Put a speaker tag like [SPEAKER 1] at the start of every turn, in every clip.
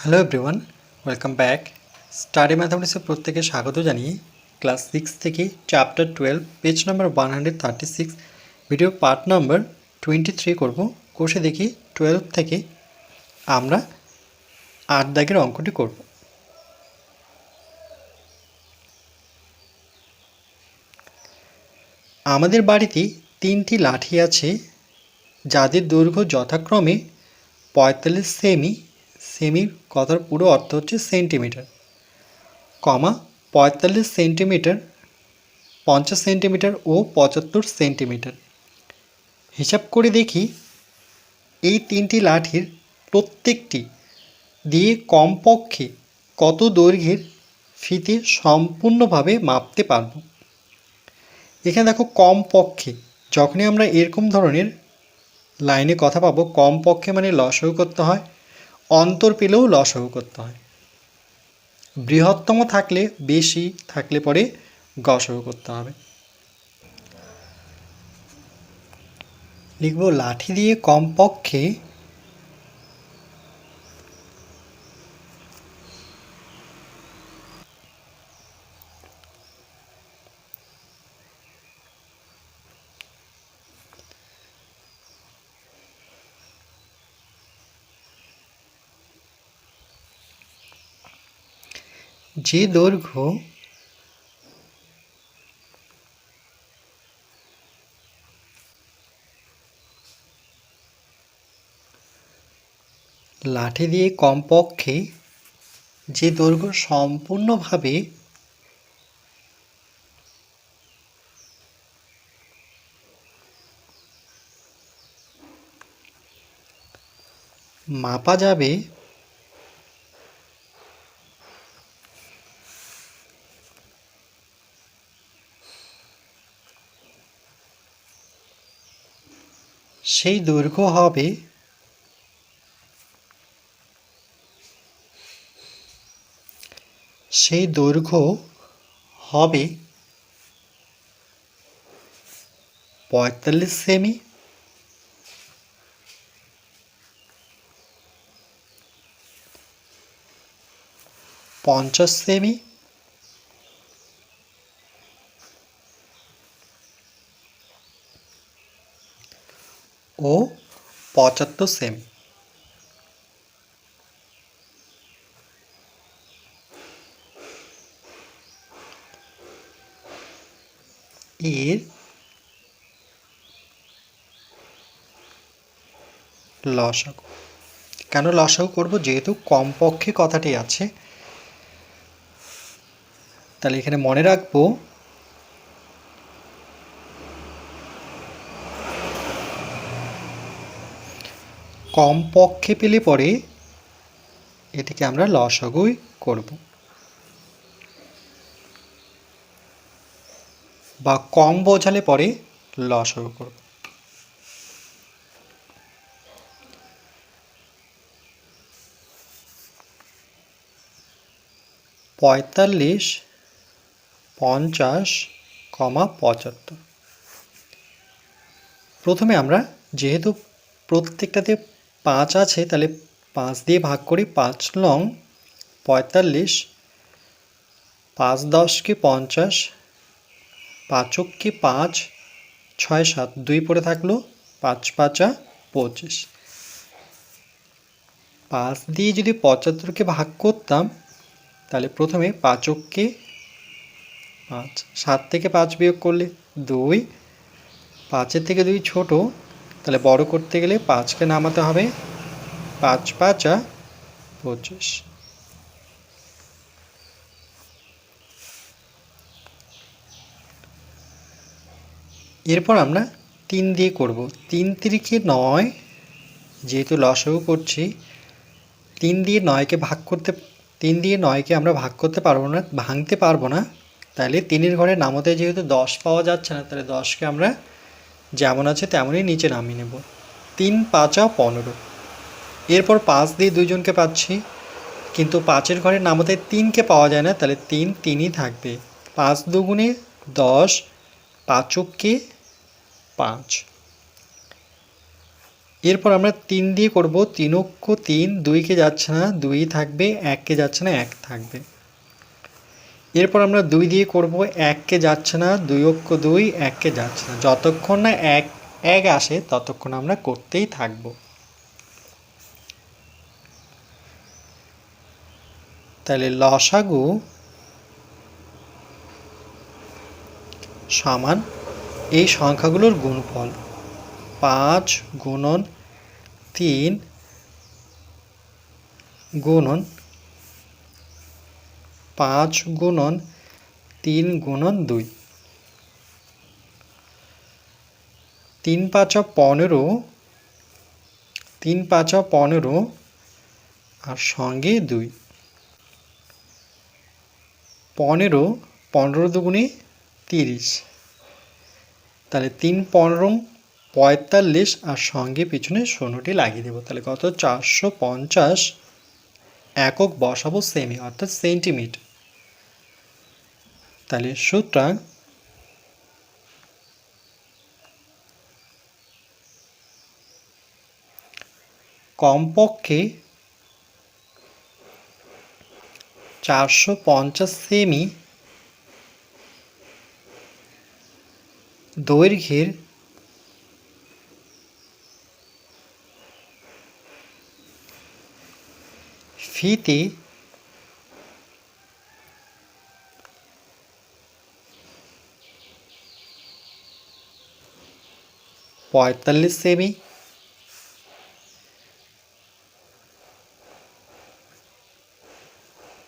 [SPEAKER 1] Hello everyone welcome back study ম্যাথামেটিক্সের প্রত্যেকে স্বাগত জানিয়ে ক্লাস সিক্স থেকে chapter twelve page number one hundred thirty six video part number twenty three করব। কোষে দেখি টুয়েলভ থেকে আমরা আট দাগের অঙ্কটি করব। আমাদের বাড়িতে তিনটি লাঠি আছে, যাদের দৈর্ঘ্য যথাক্রমে পঁয়তাল্লিশ সেমি সেমির কথার পুরো অর্থ হচ্ছে সেন্টিমিটার। কমা পঁয়তাল্লিশ সেন্টিমিটার, পঞ্চাশ সেন্টিমিটার ও পঁচাত্তর সেন্টিমিটার। হিসাব করে দেখি, এই তিনটি লাঠির প্রত্যেকটি দিয়ে কমপক্ষে কত দৈর্ঘ্যের ফিতে সম্পূর্ণভাবে মাপতে পারব? এখানে দেখো কমপক্ষে, যখনই আমরা এরকম ধরনের লাইনে কথা পাবো, কমপক্ষে মানে লসও করতে হয় অন্তর পেলেও লসহ করতে হয়। বৃহত্তম থাকলে বেশি, থাকলে পরে গসহ করতে হবে। লিখব, লাঠি দিয়ে কমপক্ষে যে দৈর্ঘ্য লাঠি দিয়ে কমপক্ষে যে দৈর্ঘ্য সম্পূর্ণভাবে মাপা যাবে সেই দৈর্ঘ্য হবে সেই দৈর্ঘ্য হবে পঁয়তাল্লিশ সেমি। পঞ্চাশ সেমি। ও পঁচাত্তর সেমি। এর লসাগু। কেন লসাগু করব? যেহেতু কমপক্ষে কথাটি আছে। তাহলে এখানে মনে রাখব কমপক্ষে পেলে পরে এটিকে আমরা লসাগুই করব। বা কম বোঝালে পরে লসাগু করব। পঁয়তাল্লিশ, পঞ্চাশ, কমা পঁচাত্তর। প্রথমে আমরা যেহেতু প্রত্যেকটাতে পাঁচ আছে, তাহলে পাঁচ দিয়ে ভাগ করি, পাঁচ লং পঁয়তাল্লিশ, পাঁচ দশকে পঞ্চাশ পাঁচককে পাঁচ, ছয় সাত দুই পড়ে থাকল, পাঁচ পাঁচা পঁচিশ। পাঁচ দিয়ে যদি পঁচাত্তরকে ভাগ করতাম, তাহলে প্রথমে পাঁচককে পাঁচ, সাত থেকে পাঁচ বিয়োগ করলে দুই, পাঁচের থেকে দুই ছোট তাহলে বড় করতে গেলে পাঁচকে নামাতে হবে। পাঁচ পাঁচা পঁচিশ। এরপর আমরা তিন দিয়ে করব। তিন তিরিকে নয়, যেহেতু লসাগু করছি, তিন দিয়ে নয়কে ভাগ করতে, তিন দিয়ে নয়কে আমরা ভাগ করতে পারব না, ভাঙতে পারব না। তাহলে তিনের ঘরে নামতে যেহেতু দশ পাওয়া যাচ্ছে না, তাহলে দশকে আমরা যেমন আছে তেমনই নিচে নামিয়ে নেব। তিন, পাঁচা পনেরো। এরপর পাঁচ দিয়ে দুইজনকে পাচ্ছি। কিন্তু পাঁচের ঘরে নামতে তিনকে পাওয়া যায় না, তাহলে তিন তিনই থাকবে। পাঁচ দুগুণে দশ পাঁচককে পাঁচ। এরপর আমরা তিন দিয়ে করব, তিন অক্ষ তিন, দুইকে যাচ্ছে না, দুই থাকবে, এককে যাচ্ছে না, এক থাকবে। এরপর আমরা দুই দিয়ে করব এককে যাচ্ছে না, দুই অক্ষ দুই এককে যাচ্ছে না। যতক্ষণ না এক এক আসে, ততক্ষণ আমরা করতেই থাকব। তাহলে লসাগু সমান এই সংখ্যাগুলোর গুণফল। পাঁচ গুণন তিন গুণন পাঁচ গুণন তিন গুণন দুই। তিন পাঁচা পনেরো, তিন পাঁচা পনেরো আর সঙ্গে দুই। পনেরো পনেরো দুগুণে তিরিশ। তাহলে তিন পনেরো, পঁয়তাল্লিশ আর সঙ্গে পিছনে শূন্যটি লাগিয়ে দেবো। তাহলে কত? চারশো পঞ্চাশ। একক বসাবো সেমি অর্থাৎ সেন্টিমিটার তাহলে সুতরাং কমপক্ষে চারশো পঞ্চাশ সেমি দৈর্ঘ্যের ফিতে পঁয়তাল্লিশ সেমি।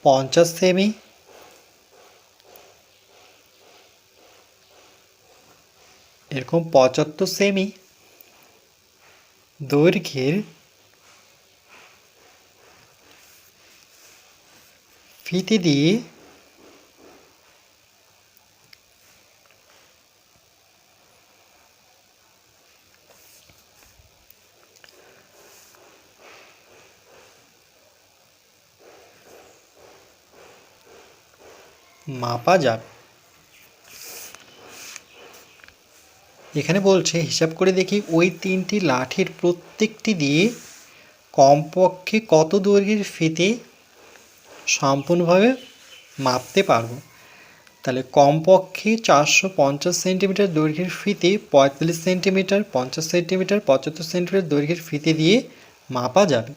[SPEAKER 1] পঞ্চাশ সেমি। এরকম পঁচাত্তর সেমি। দৈর্ঘ্যের ফিতে দিয়ে মাপা যাবে। এখানে বলছে, হিসাব করে দেখি, ওই তিনটি লাঠির প্রত্যেকটি দিয়ে কমপক্ষে কত দৈর্ঘ্যের ফিতে সম্পূর্ণভাবে মাপতে পারব? তাহলে কমপক্ষে চারশো পঞ্চাশ সেন্টিমিটার দৈর্ঘ্যের ফিতে পঁয়তাল্লিশ সেন্টিমিটার, পঞ্চাশ সেন্টিমিটার, পঁচাত্তর সেন্টিমিটার দৈর্ঘ্যের ফিতে দিয়ে মাপা যাবে।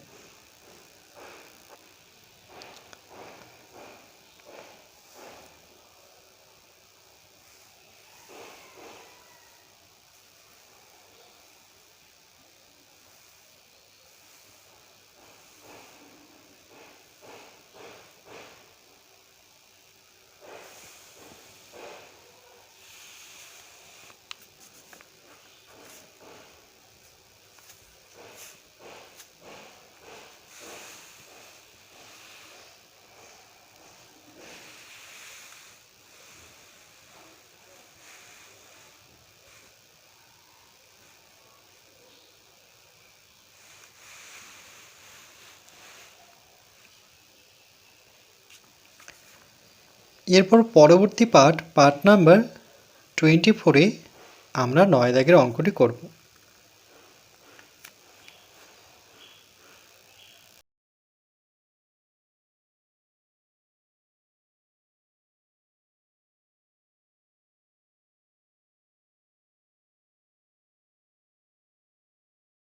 [SPEAKER 1] এরপর পরবর্তী পার্ট পার্ট নাম্বার টোয়েন্টি ফোরে আমরা নয় দাগের অঙ্কটি করব।